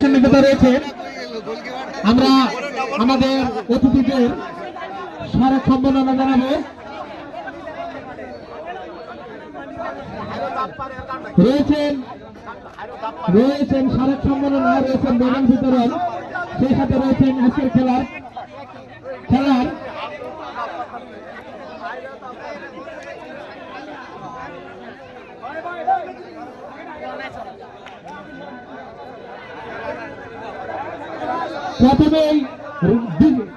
রয়েছে। আমরা আমাদের অতিথিদের স্মারক সম্বর্ধনা জানাব। রয়েছেন রয়েছেন স্মারক সম্বর্ধনা রয়েছেন মেডেল বিতরণ। সেই সাথে রয়েছেন আজকের খেলার খেলার প্রথমেই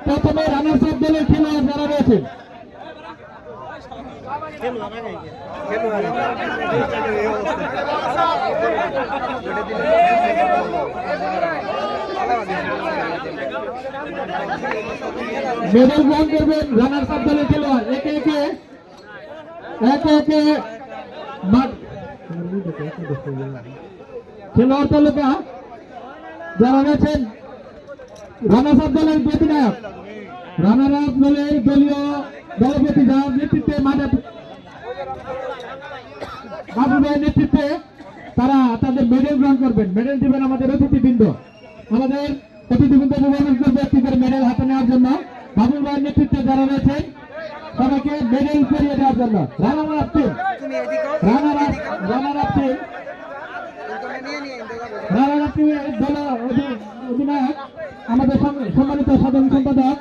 প্রথমে রানার্স আপ দলের খেলোয়াড় যারা রয়েছেন মেডেল গ্রহণ করবেন রানার্স আপ দলের খেলোয়াড়। একে একে একে একে খেলোয়াড় তালুকা যারা রয়েছেন রানার্স আপ দলের প্রতিনায়ক রানার দলের দলীয় দলপতি যার নেতৃত্বে মাঠে নেতৃত্বে তারা তাদের মেডেল গ্রহণ করবেন। মেডেল দিবেন আমাদের অতিথিবৃন্দ। আমাদের অতিথিবৃন্দ ভুবনেশ্বর ব্যক্তিদের মেডেল হাতে নেওয়ার জন্য। বাবু ভাইয়ের নেতৃত্বে যারা রয়েছেন, সবাইকে মেডেল করিয়ে দেওয়ার জন্য। Runner up runner up team runner টিমের দল অধিনায়ক আমাদের সম্মানিত সাধারণ সম্পাদক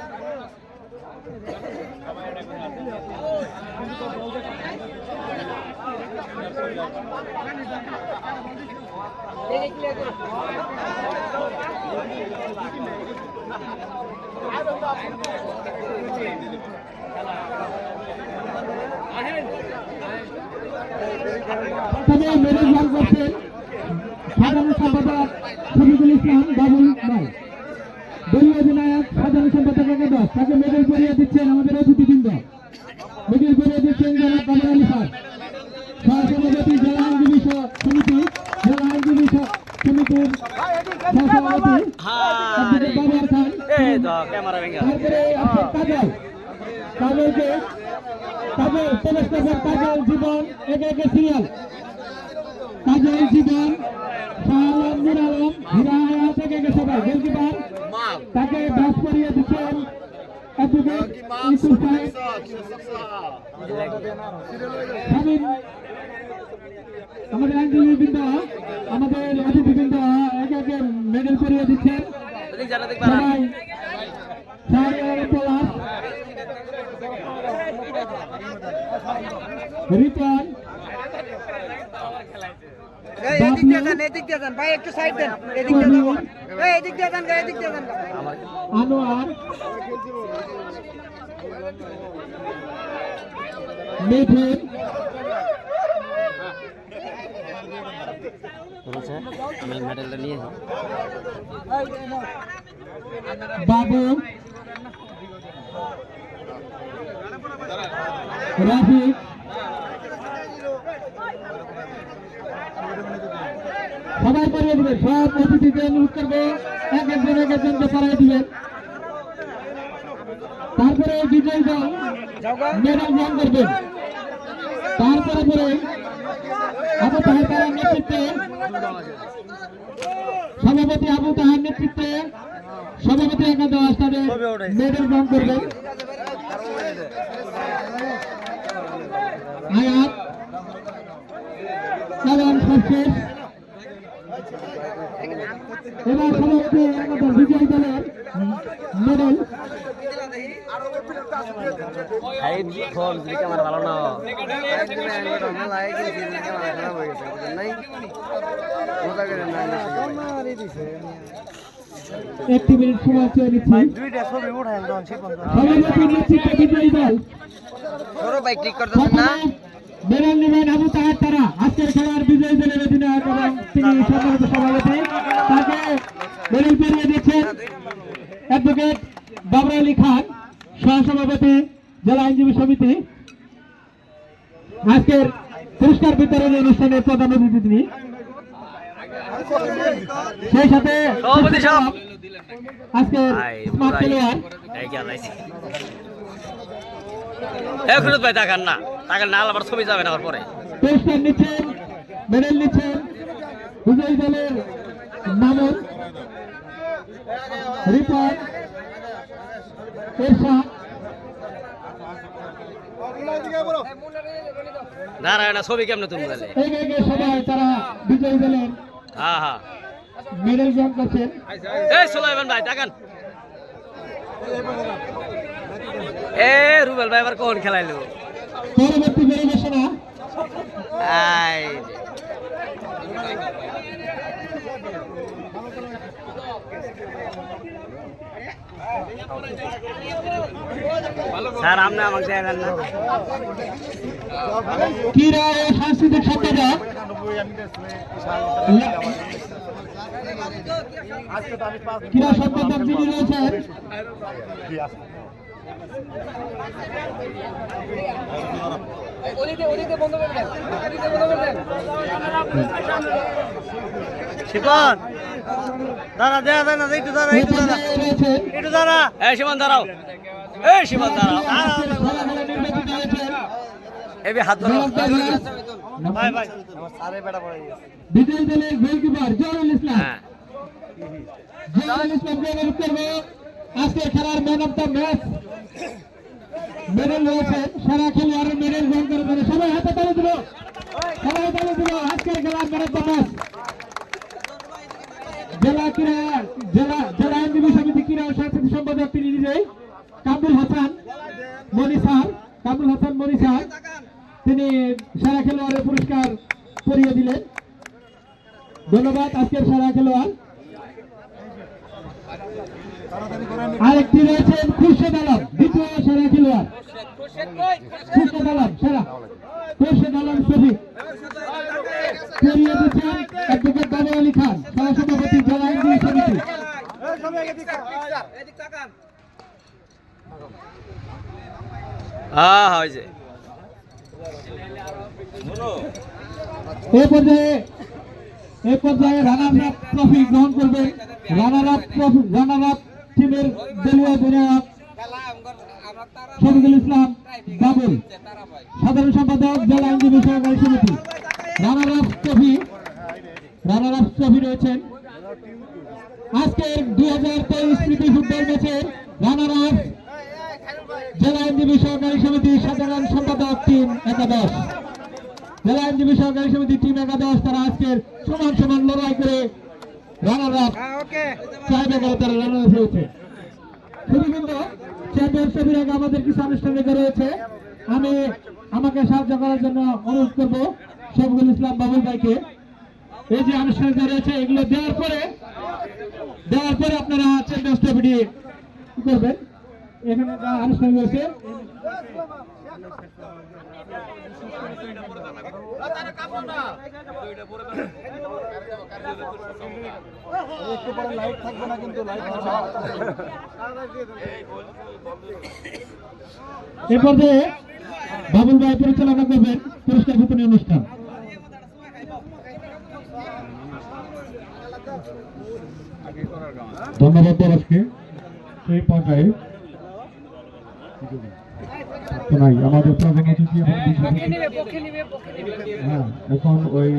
প্রথমে মেডেল গ্রহণ করছেন সাধারণ সম্পাদক শফিকুল ইসলাম বাবুল ভাই দলীয় অধিনায়ক সাধারণ সম্পাদক একাদশ তাকে মেডেল পরিয়ে দিচ্ছেন আমাদের অতিথিবৃন্দ মেডেল পরিয়ে দিচ্ছেন জনাব বাবর আলী স্যার সহসভাপতি জেলা আইনজীবী সমিতি জেলা আইনজীবী সমিতির সহসভাপতি অ্যাডভোকেট খান এই তো ক্যামেরা ভেঙে তারপরে কাজল কাজলকে কাজল প্রবেশ কাজল জীবন একে একে সিরিয়াল আমাদের আইনজীবীবৃন্দ আমাদের অতিথিবৃন্দ একে একে মেডেল করিয়ে দিচ্ছেন সবাই এই এদিক দিয়ে যান এদিক দিয়ে ভাই, একটু সাইড দেন। এদিক দিয়ে যাব। এদিক দিয়ে যান এদিক দিয়ে যান আনোয়ার মিঠুন নিয়ে বাবু রাফিক সবাই করিয়ে দিবেন, সব অতিথিদের অনুরোধ করবে এক একজন এক একজনকে পড়াই দিবেন। তারপরে বিজয় দল, মেডেল গ্রহণ করবেন তারপরে পরে আবু তাহের নেতৃত্বে, সভাপতি আবু তাহার নেতৃত্বে সভাপতি একাদশ তাদের মেডেল গ্রহণ করবেন আয়াত কালাম সবশেষ এবার সভাপতি একাদশ বিজয়ী দলের মেডেল ফাইভ ফোন যদি ক্যামেরা ভালো না একটি মিনিট সময় চেয়ে নিচ্ছি। দুইটা ছবি উঠাই একদম ঠিক মতো সভাপতি নেতৃত্বে বিজয়ী দল। ধরো ক্লিক করতেছেন না? মেডেল নেবেন আবু তাহার তারা। আজকের খেলার বিজয়ী দলের অধিনায়ক এবং তিনি সম্মানিত সভাপতি। তাকে মেডেল পেরিয়ে দিচ্ছেন অ্যাডভোকেট বাবর আলী খান সহসভাপতি জেলা আইনজীবী সমিতি। আজকের পুরস্কার বিতরণ অনুষ্ঠানের প্রধান অতিথি। তিনি সেই সাথে আজকের স্মার্ট খেলোয়াড় লাইছি ভাই তাকান না। তাকান না আবার ছবি যাবে না আবার পরে। পুরস্কার নিচ্ছেন মেডেল নিচ্ছেন বিজয়ী দলের মামুন রিপন এরশাদ দাঁড়ায় ছবি কেমনে তুমি সবাই তারা বিজয়ী দলের হ্যাঁ হ্যাঁ মেডেল গ্রহণ করছেন। এই সুলাইমান ভাই টাকান এ রুবেল ভাই আবার কোন খেলাইলো? পরবর্তী পরিবেশনা। স্যার আপনি আমাকে ক্রীড়া ও সাংস্কৃতিক সম্পাদক ক্রীড়া সম্পাদক যিনি রয়েছেন? শিপন দাঁড়া দেখা যায় না একটু দাঁড়া পর্যায়ে রয়েছেন একটু দাঁড়া। এই সীমান দাঁড়াও। এই সীমান দাঁড়াও। এবি হাত ধরো। ভাই ভাই। সারে বেটা পড়ে গেছে। বিজয়ী দলের গোলকিপার জহুরুল ইসলাম। হ্যাঁ। জহুরুল ইসলামকে অনুরোধ করব আজকের খেলার man of the match. Medal রয়েছে, সেরা খেলোয়াড়ের মেডেল গ্রহণ করে দেবে সবাই হাতে তালে দিল। সবাই তালে দিল। আজকের খেলার ম্যান অফ জেলা ক্রীড়া, জেলা জেলা আইনজীবী সমিতি ক্রীড়া ও সাংস্কৃতিক সম্পাদক তিনি নিজেই কামরুল হাসান, মনি স্যার, কামরুল হাসান, মনি স্যার, তিনি সেরা খেলোয়াড়ের পুরস্কার পরিয়ে দিলেন। ধন্যবাদ, আজকের সেরা খেলোয়াড়। আরেকটি রয়েছেন খুরশেদ আলম দ্বিতীয় সেরা খেলোয়াড়। খুরশেদ আলম সেরা। খুরশেদ আলম ছবি পেরিয়ে দিচ্ছেন অ্যাডভোকেট বাবু আলী খান সহসভাপতি জেলা আইনজীবী সমিতি। ওই যে এই পর্যায়ে এই পর্যায়ে রানার আপ ট্রফি গ্রহণ করবে runner up trophy runner up টিমের দলীয় অধিনায়ক শফিকুল ইসলাম বাবুল। সাধারণ সম্পাদক, জেলা আইনজীবী সহকারী সমিতি। Runner up trophy runner up trophy রয়েছেন। আজকের দুই হাজার তেইশ প্রীতি ফুটবল ম্যাচের রানার আপ জেলা আইনজীবী সহকারী সমিতি সাধারণ সম্পাদক টিম একাদশ। জেলা আইনজীবী সহকারী সমিতি টিম একাদশ, তারা আজকের সমান সমান লড়াই করে রানার আপ হ্যাঁ তারা রানার আপ হয়েছে আগে আমাদের কিছু আনুষ্ঠানিক রয়েছে। আমি আমাকে সাহায্য করার জন্য অনুরোধ করব শফিকুল ইসলাম বাবুল ভাইকে। এই যে আনুষ্ঠানিক রয়েছে এগুলো দেওয়ার পরে দেওয়ার পরে আপনারা চ্যাম্পিয়ন্স ট্রফিটি কি করবেন? এখানে যা আনুষ্ঠানিক রয়েছে এ পর্যায়ে বাবুল ভাই পরিচালনা করবেন পুরস্কার বিতরণী অনুষ্ঠান। ধন্যবাদ পরশকে সেই পর্যায়ে নাই, আমাদের প্রধান অতিথি হ্যাঁ এখন ওই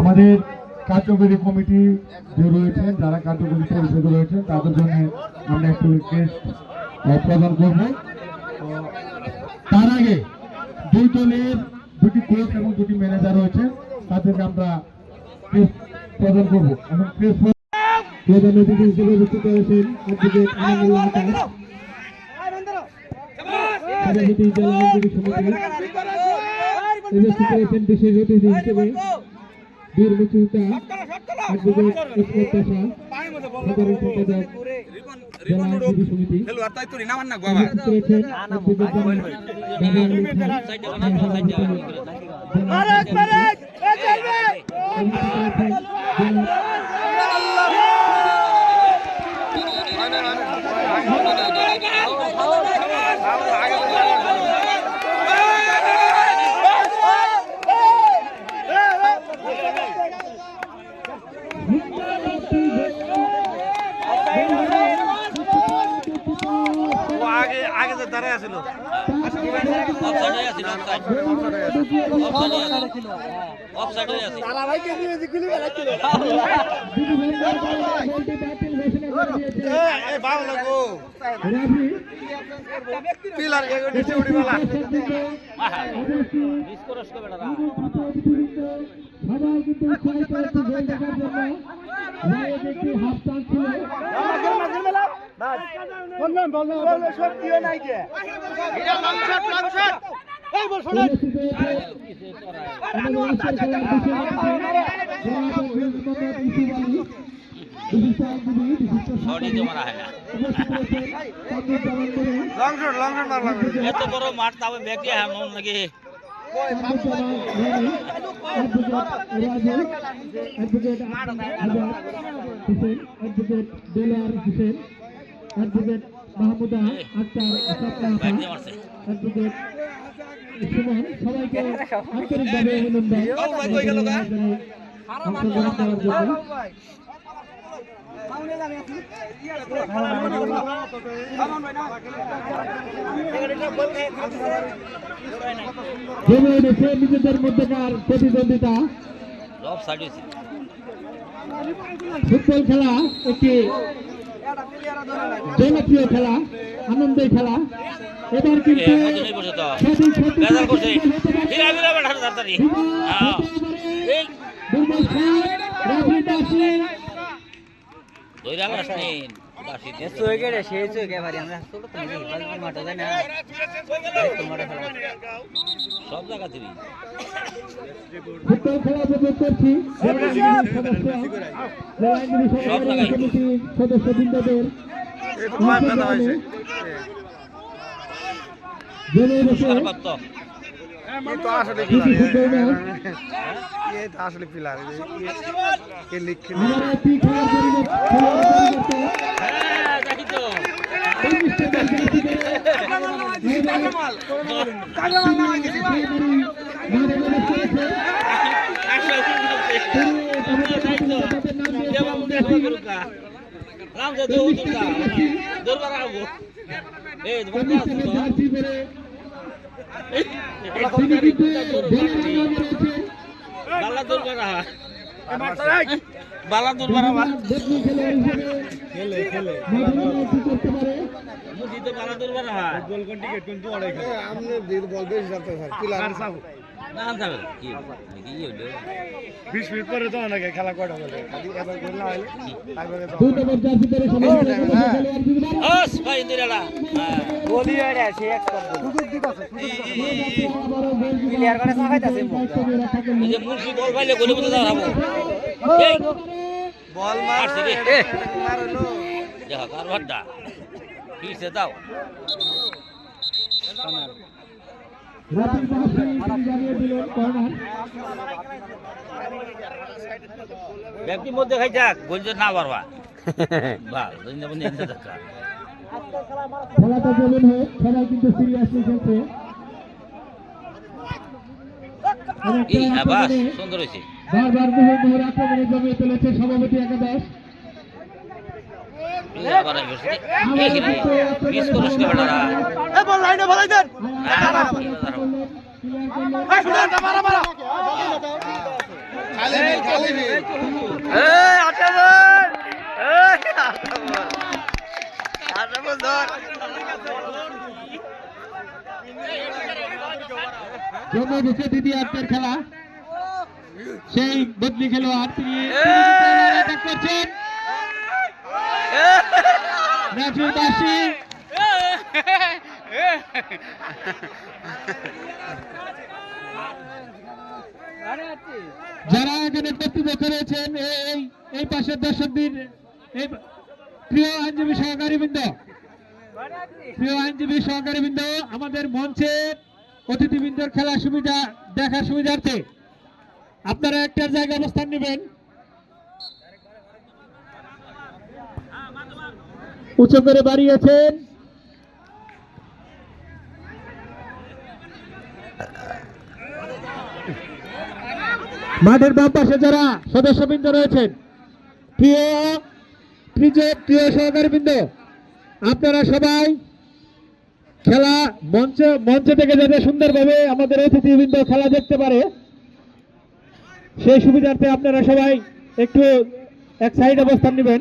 আমাদের কার্যকরী কমিটি যে রয়েছেন যারা কার্যকরী পরিষদ রয়েছেন, তাদের জন্য আমরা একটু রিকোয়েস্ট প্রদান করব। তার আগে দুই দলের দুটি কোচ এবং দুটি ম্যানেজার রয়েছে, তাদেরকে আমরা প্রদান করব। এবং ক্রেস্ট প্রধান অতিথি হিসেবে উপস্থিত হয়েছেন সভাপতি জেলা আইনজীবী অ্যাডভোকেট জনাব বাবু আলী খান, সহসভাপতি জেলা আইনজীবী সমিতি। উপস্থিত রয়েছেন জনাব ও আগে আগে যে দাঁড়ায় আছিল অফসাইড অফসাইড হয়ে আছে তারা ভাই কে দিয়ে গুলি বেলা ছিল দুটি ভেন্ডার বলটি বাতিল ঘোষণা করে দিয়েছে এই বাবা লাগো রাফি পিলার কে নিচে উড়ি বেলা সবাই কিন্তু বললাম বললাম বললাম শক্তিও নাই যে এটা লং শট লং শট এই বল শোনেন পরিস্থিতি হয়েছে আমাদের অবসর খেলার বিষয়ে জনাব মোহাম্মদ ইউসুফ আলী বিশিষ্ট আইনজীবী বিশিষ্ট শর্টই তো মারা হয় না উপস্থিত রয়েছেন Kamruzzaman Karim long shot long shot মারলাম এত বড় মাঠ তাও ব্যাগ দিয়ে হামন নাকি Kamruzzaman Roni advocate Raju advocate Azad Hossain advocate Delowar Hossain advocate Mahmuda Akter bag সাপ্তাহ দিয়ে মারছে অ্যাডভোকেট Sumon সবাইকে আন্তরিকভাবে অভিনন্দন। অংশগ্রহণ করার জন্য জমে উঠেছে নিজেদের মধ্যকার প্রতিদ্বন্দ্বিতা। ফুটবল খেলা একটি জনপ্রিয় খেলা আনন্দের খেলা। এবার কিন্তু দুর্বল খেলা, রাফি সব জায়গা সহকারী সদস্যবৃন্দদের জেনে বসে ये तो আসলে দুটি পিলার ফুটবল ম্যাচ ये तो আসলে পিলার ये लिख আমরা একটি খেলার পরিবেশ খেলার পরিবর্তে হ্যাঁ দেখি তো উনিশটা দর্শক থেকে মাঠে প্রবেশ করেছে। একশো রাম যে দৌড় দৌড়া দৌড়বার আবো এই তোমার বালাদুর বাড়া খেলে খেলে মুজিতে বালাদুর বাড়া হলো? 20 মিনিট পরে তো অনেকে খেলা কয়টা বলে? বল পাইলে গলি মতো যাব এই বল মার। আসছে রে। মার দেখো কার ভাড্ডা ফিরছে দাও রাফি দাসী তিনি জানিয়ে দিলেন কর্নার ব্যক্তির মধ্যে খাই যাক বলছে না দেখা খেলাটা খেলা কিন্তু সিরিয়াসলি খেলছে বারবার আক্রমণে জমিয়ে তুলেছে সভাপতি একাদশ আবার আসবে এইখানে মিস করিস কে বেটারা এ বল লাইনে বলাই দেন এই মারা মারা খালি সেই বদলি খেলোয়াড় তিনি করছেন রাফির দাসী যারা এখানে কর্তৃপক্ষ রয়েছেন এই এই পাশের দর্শকদের, এই প্রিয় আইনজীবী সহকারী বৃন্দ, প্রিয় আইনজীবী সহকারী বৃন্দ, আমাদের মঞ্চের অতিথিবৃন্দর খেলার সুবিধা, দেখার সুবিধার্থে আপনারা একটার জায়গায় অবস্থান নেবেন। উঁচু করে বাড়িয়েছেন। মাঠের বাম পাশে যারা সদস্যবৃন্দ রয়েছেন, প্রিয় আপনারা সবাই খেলা মঞ্চ মঞ্চ থেকে যাতে সুন্দরভাবে আমাদের অতিথিবৃন্দ খেলা দেখতে পারে, সেই সুবিধার্থে আপনারা সবাই একটু এক সাইড অবস্থান নেবেন।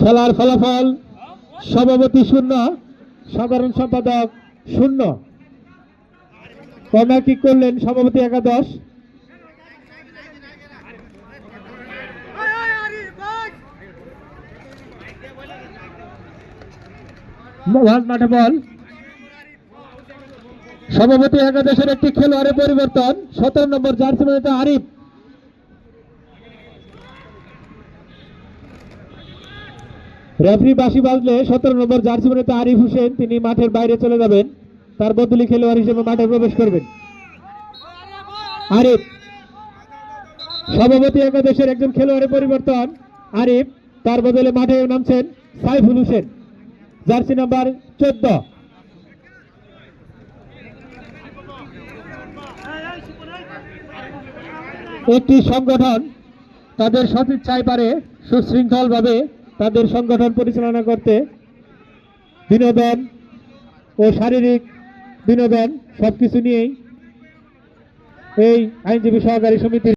খেলার ফলাফল সভাপতি শূন্য সাধারণ সম্পাদক শূন্য। কিক করলেন সভাপতি একাদশ? মাঠে বল। সভাপতি একাদশের একটি খেলোয়াড়ের পরিবর্তন। সতেরো নম্বর জার্সি মেয়েতে আরিফ। রেফারি বাসি বাজলে সতেরো নম্বর জার্সি মেয়েতে আরিফ হোসেন, তিনি মাঠের বাইরে চলে যাবেন। তার বদলি খেলোয়াড় হিসেবে মাঠে প্রবেশ করবেন। আরিফ। সভাপতি একাদশের একজন খেলোয়াড়ের পরিবর্তন। আরিফ, তার বদলে মাঠে নামছেন সাইফুল হোসেন। জার্সি নাম্বার চোদ্দ। একটি সংগঠন তাদের সদিচ্ছায় পারে সুশৃঙ্খলভাবে তাদের সংগঠন পরিচালনা করতে বিনোদন ও শারীরিক বিনোদন সব কিছু নিয়েই এই আইনজীবী সহকারী সমিতির